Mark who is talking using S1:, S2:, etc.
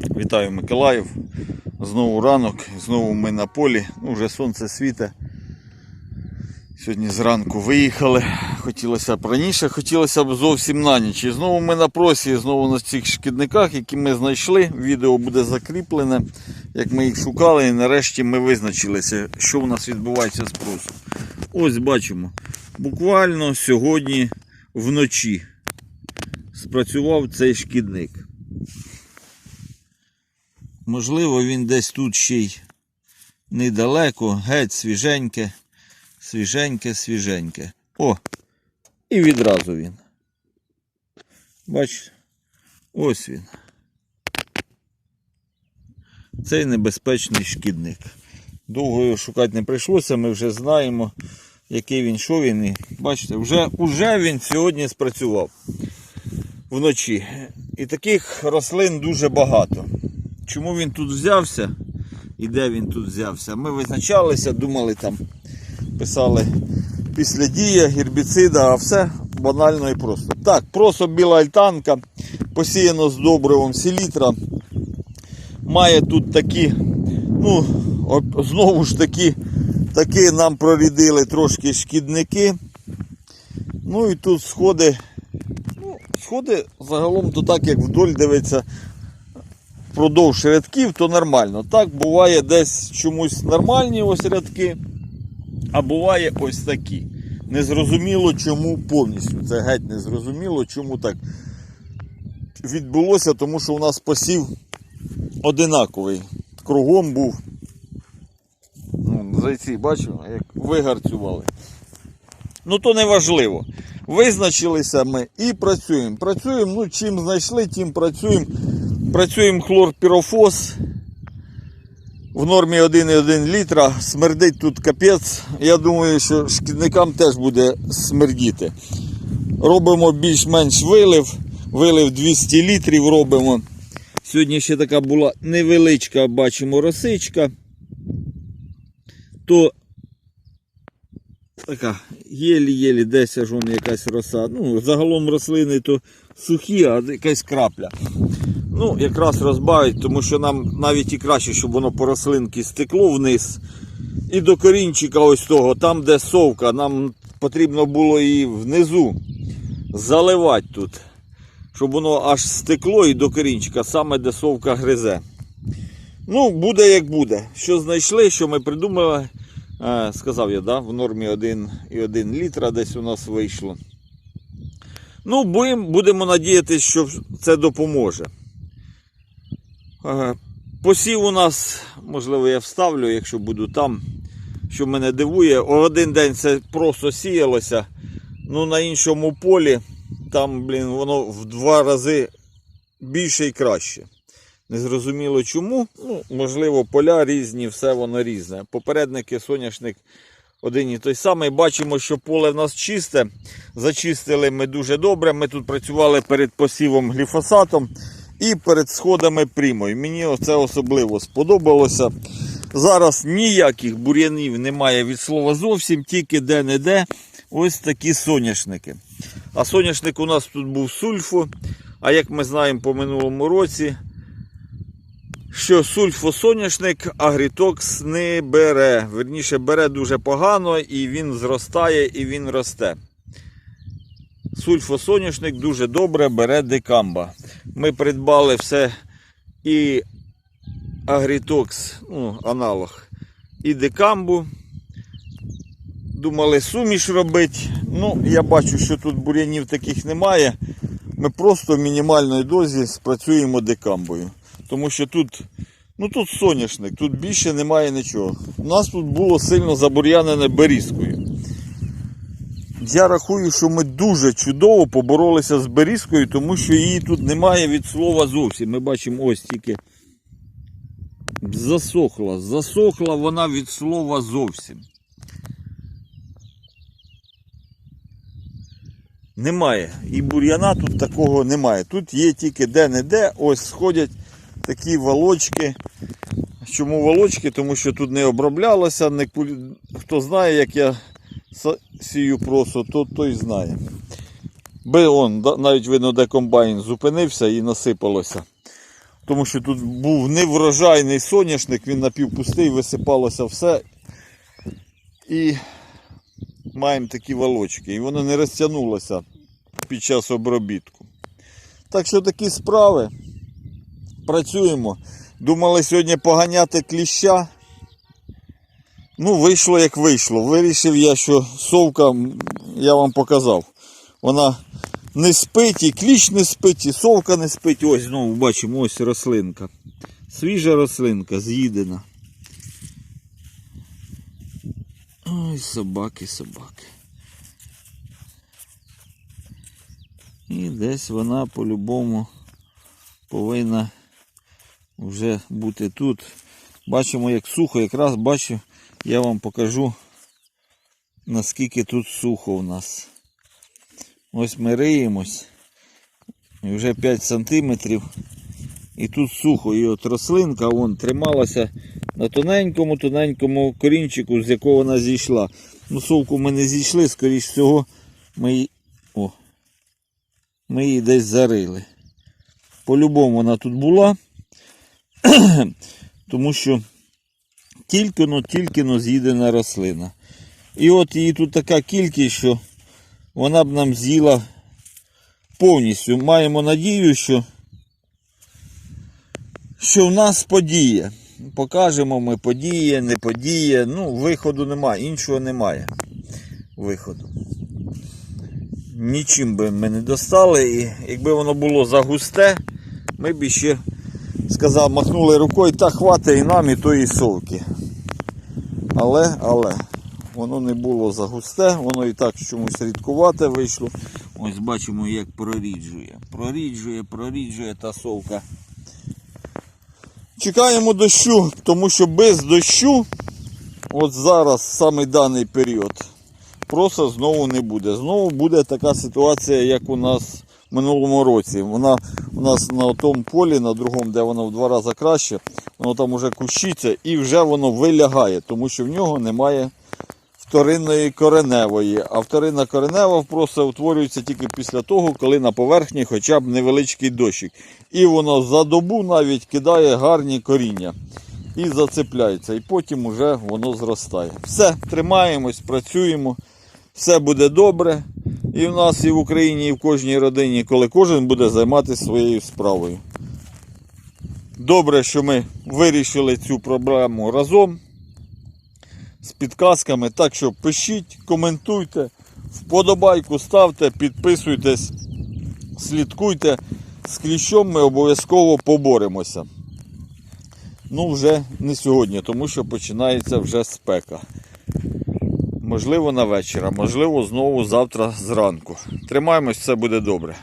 S1: Вітаю Миколаїв. Знову ранок, знову ми на полі. Ну, вже сонце світе. Сьогодні зранку виїхали. Хотілося б раніше, хотілося б зовсім на ніч. І знову ми на просі, знову на цих шкідниках, які ми знайшли. Відео буде закріплене, як ми їх шукали, і нарешті ми визначилися, що у нас відбувається з просом. Ось бачимо. Буквально сьогодні вночі спрацював цей шкідник. Можливо, він десь тут ще й недалеко, геть свіженьке, свіженьке, свіженьке. О! І відразу він. Бачите? Ось він. Цей небезпечний шкідник. Довго його шукати не прийшлося, ми вже знаємо, який він, що він. І бачите, вже, вже він сьогодні спрацював вночі. І таких рослин дуже багато. Чому він тут взявся? І де він тут взявся? Ми визначалися, думали там, писали після дія, гербіцида, а все банально і просто. Так, просто біла альтанка, посіяно з добривом селітра. Має тут такі, ну, знову ж таки, таки нам прорідили трошки шкідники. Ну і тут сходи, ну, сходи загалом то так, як вдоль дивиться, впродовж рядків, то нормально. Так буває десь чомусь нормальні ось рядки, а буває ось такі. Незрозуміло чому повністю. Це геть незрозуміло, чому так відбулося, тому що у нас посів одинаковий. Кругом був. Ну, зайці, бачу, як вигарцювали. Ну то не важливо. Визначилися ми і працюємо. Працюємо, ну чим знайшли, тим працюємо. Працюємо хлорпірофос в нормі 1,1 літра. Смердить тут капець. Я думаю, що шкідникам теж буде смердіти. Робимо більш-менш вилив. Вилив 200 літрів робимо. Сьогодні ще така була невеличка, бачимо, росичка. То така єлі-єлі десь аж якась роса. Ну, загалом рослини то сухі, а якась крапля. Ну, якраз розбавить, тому що нам навіть і краще, щоб воно по рослинці стекло вниз. І до корінчика ось того, там де совка, нам потрібно було і внизу заливати тут. Щоб воно аж стекло і до корінчика, саме де совка гризе. Ну, буде як буде. Що знайшли, що ми придумали. Е, сказав я, да, в нормі 1,1 літра десь у нас вийшло. Ну, будемо надіятися, що це допоможе. Посів у нас, можливо, я вставлю, якщо буду там. Що мене дивує, один день це просто сіялося. Ну, на іншому полі там, блін, воно в два рази більше і краще. Незрозуміло чому. Ну, можливо, поля різні, все воно різне. Попередники, соняшник один і той самий. Бачимо, що поле в нас чисте. Зачистили ми дуже добре. Ми тут працювали перед посівом гліфосатом і перед сходами прімою. Мені це особливо сподобалося. Зараз ніяких бур'янів немає від слова зовсім, тільки де-не-де ось такі соняшники. А соняшник у нас тут був сульфо. А як ми знаємо по минулому році, що сульфосоняшник агрітокс не бере. Верніше бере дуже погано і він зростає і він росте. Сульфосоняшник дуже добре бере декамба. Ми придбали все і агрітокс, ну, аналог, і декамбу. Думали суміш робити. Ну, я бачу, що тут бур'янів таких немає. Ми просто в мінімальній дозі спрацюємо декамбою. Тому що тут, ну тут соняшник, тут більше немає нічого. У нас тут було сильно забур'янене берізкою. Я рахую, що ми дуже чудово поборолися з берізкою, тому що її тут немає від слова зовсім. Ми бачимо ось тільки засохла. Засохла вона від слова зовсім. Немає. І бур'яна тут такого немає. Тут є тільки де-не-де, ось сходять такі волочки. Чому волочки? Тому що тут не оброблялося. Не... Хто знає, як я сію просто, то той знає. Би он, навіть видно, де комбайн зупинився і насипалося. тому що тут був неврожайний соняшник, він напівпустий, висипалося все. І маємо такі волочки. І воно не розтягнулося під час обробітку. Так що такі справи. Працюємо. Думали сьогодні поганяти кліща. Ну, вийшло як вийшло. Вирішив я, що совка, я вам показав. Вона не спить, і кліщ не спить, і совка не спить. Ось знову бачимо, ось рослинка. Свіжа рослинка, з'їдена. Ой, собаки, собаки. І десь вона по-любому повинна вже бути тут. Бачимо, як сухо. Якраз бачу, я вам покажу, наскільки тут сухо в нас. Ось ми риємось. І вже 5 сантиметрів. І тут сухо. І от рослинка вон трималася на тоненькому, тоненькому корінчику, з якого вона зійшла. Ну, совку ми не зійшли, скоріш всього, ми її. О, ми її десь зарили. По-любому вона тут була. Тому що тільки-но, тільки-но з'їдена рослина. І от її тут така кількість, що вона б нам з'їла повністю. Маємо надію, що, що в нас подіє. Покажемо ми подіє, не подіє. Ну, виходу немає, іншого немає. Виходу. Нічим би ми не достали. І якби воно було загусте, ми б ще сказав, махнули рукою, та хватить і нам, і тої совки. Але, але, воно не було загусте, воно і так чомусь рідкувате вийшло. Ось бачимо, як проріджує. Проріджує, проріджує та совка. Чекаємо дощу, тому що без дощу, от зараз саме даний період, просто знову не буде. Знову буде така ситуація, як у нас в минулому році. Вона у нас на тому полі, на другому, де воно в два рази краще, воно там уже кущиться і вже воно вилягає, тому що в нього немає вторинної кореневої. А вторинна коренева просто утворюється тільки після того, коли на поверхні хоча б невеличкий дощик. І воно за добу навіть кидає гарні коріння. І зацепляється. І потім вже воно зростає. Все, тримаємось, працюємо. Все буде добре. І в нас, і в Україні, і в кожній родині, коли кожен буде займатися своєю справою. Добре, що ми вирішили цю проблему разом з підказками. Так що пишіть, коментуйте, вподобайку ставте, підписуйтесь, слідкуйте. З кліщом ми обов'язково поборемося. Ну, вже не сьогодні, тому що починається вже спека. Можливо, на вечір, а можливо, знову завтра зранку. Тримаємось, все буде добре.